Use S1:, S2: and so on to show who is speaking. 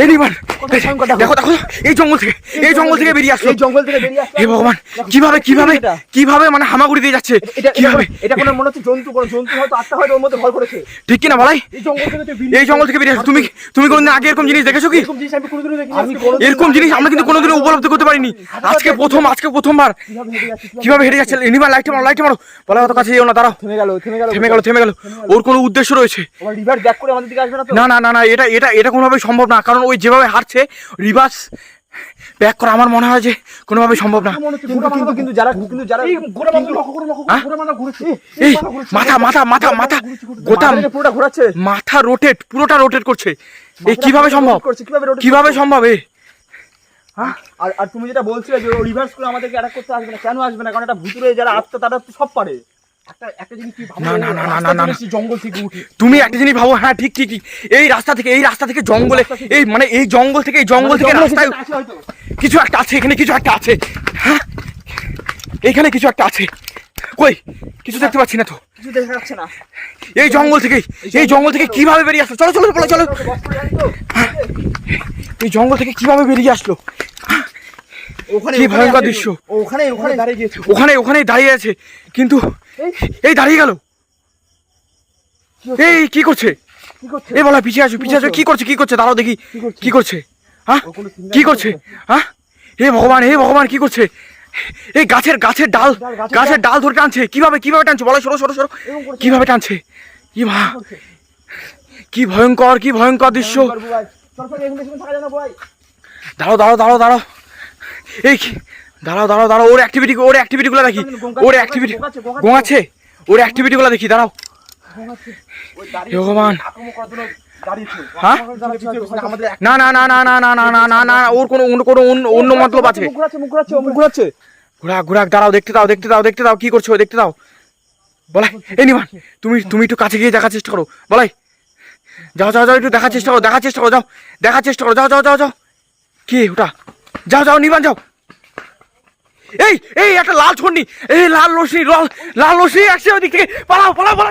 S1: দেখো।
S2: দেখো। দেখো এই জঙ্গল থেকে এই জঙ্গল থেকে বেরিয়ে আসলো।
S1: এই জঙ্গল থেকে বেরিয়ে আসলো।
S2: হে ভগবান কীভাবে কীভাবে কীভাবে মানে হামাগুড়ি দিয়ে যাচ্ছে?
S1: এটা এটা
S2: কীভাবে?
S1: এটা কোনো মনে হচ্ছে জন্তু কোনো জন্তু হয়তো আত্মা হয়তো ওর মধ্যে ভর করেছে।
S2: ঠিক কিনা বলাই?
S1: এই জঙ্গল থেকে
S2: বেরিয়ে তুমি তুমি কোনদিন আগে এরকম জিনিস দেখেছ কি?
S1: এরকম জিনিস
S2: আমরা কিন্তু কোনোদিনও উপলব্ধি করতে পারিনি। আজকে প্রথম আজকে প্রথমবার।
S1: কীভাবে হেঁটে যাচ্ছি
S2: লাইট মারো লাইট মারো। বলা কত কাছে যেও না দাঁড়াও।
S1: থেমে গেল থেমে গেল
S2: থেমে গেল থেমে গেল। ওর কোনো উদ্দেশ্য রয়েছে।
S1: না
S2: না না না এটা এটা এটা কোনোভাবে সম্ভব না। কারণ ওই যেভাবে হাঁটছে রিভার্স ব্যাক করা আমার মনে হয় যে কোনোভাবে সম্ভব না।
S1: কিন্তু কিন্তু কিন্তু যারা কিন্তু যারা
S2: হ্যাঁ? মাথা মাথা মাথা মাথা গোটা
S1: পুরোটা ঘোরাচ্ছে।
S2: মাথা রোটেট পুরোটা রোটেট করছে। এই কীভাবে সম্ভব?
S1: করছে কীভাবে?
S2: সম্ভব এ?
S1: হ্যাঁ? আর আর তুমি যেটা বলছিলে যে রিভার্স করে আমাদেরকে অ্যাটাক করতে আসবে না কেন আসবে না? কারণ এটা ভুতুরে যারা আত্মা তারা তো সব পারে।
S2: তুমি একটা জিনিস ভাবো হ্যাঁ ঠিক ঠিক ঠিক। এই রাস্তা থেকে এই রাস্তা থেকে জঙ্গলে এই মানে এই জঙ্গল থেকে এই জঙ্গল থেকে রাস্তায় কিছু একটা আছে এখানে কিছু একটা আছে। হ্যাঁ? এখানে কিছু একটা আছে। কই? কিছু দেখতে পাচ্ছি না তো।
S1: কিছু দেখা যাচ্ছে না।
S2: এই জঙ্গল থেকে এই জঙ্গল থেকে কীভাবে বেরিয়ে আসলো? চলো চলো চলো চলো? এই জঙ্গল থেকে কীভাবে বেরিয়ে আসলো?
S1: ওখানে
S2: কি
S1: ওখানে
S2: ভয়ঙ্কর দৃশ্য।
S1: ওখানে ওখানে দাঁড়িয়ে
S2: ওখানে ওখানে দাঁড়িয়ে আছে। কিন্তু এই দাঁড়িয়ে গেল। এই কি করছে?
S1: কি
S2: এই বলা পিছিয়ে আসো পিছিয়ে আসো কি করছে কি করছে? দাঁড়াও দেখি? কি করছে? হ্যাঁ? কি করছে? হ্যাঁ? হে ভগবান হে ভগবান কি করছে? এই গাছের গাছের ডাল
S1: গাছের
S2: ডাল ধরে টানছে কীভাবে কীভাবে টানছে? বলো সরো সরো সরো কীভাবে টানছে? ই মা? কি ভয়ঙ্কর কি ভয়ঙ্কর দৃশ্য। দাঁড়াও দাঁড়াও দাঁড়াও দাঁড়াও। এই কি- দাঁড়াও দাঁড়াও দাঁড়াও ওর অ্যাক্টিভিটি ওর অ্যাক্টিভিটিগুলো দেখি ওর অ্যাক্টিভিটি
S1: গোঙাচ্ছে,
S2: ওর অ্যাক্টিভিটিগুলো দেখি দাঁড়াও ভগবান। হ্যাঁ? না না না না না না না না না না ওর কোনো অন্য কোনো অন্য- মতলব আছে। ঘোরাক ঘোরাক দাঁড়াও দেখতে দাও দেখতে দাও দেখতে দাও কি করছ দেখতে দাও বলাই এই নিমান তুমি তুমি একটু কাছে গিয়ে দেখার চেষ্টা করো বলাই যাও যাও যাও একটু দেখার চেষ্টা করো দেখার চেষ্টা করো যাও দেখার চেষ্টা করো যাও যাও যাও যাও কি ওটা যাও যাও নিবান যাও এই এই, একটা লাল ছন্নি এই, লাল রশ্মি, লাল লাল রশ্মি আসছে ওদিক দিক থেকে। পালাও পালাও পালাও।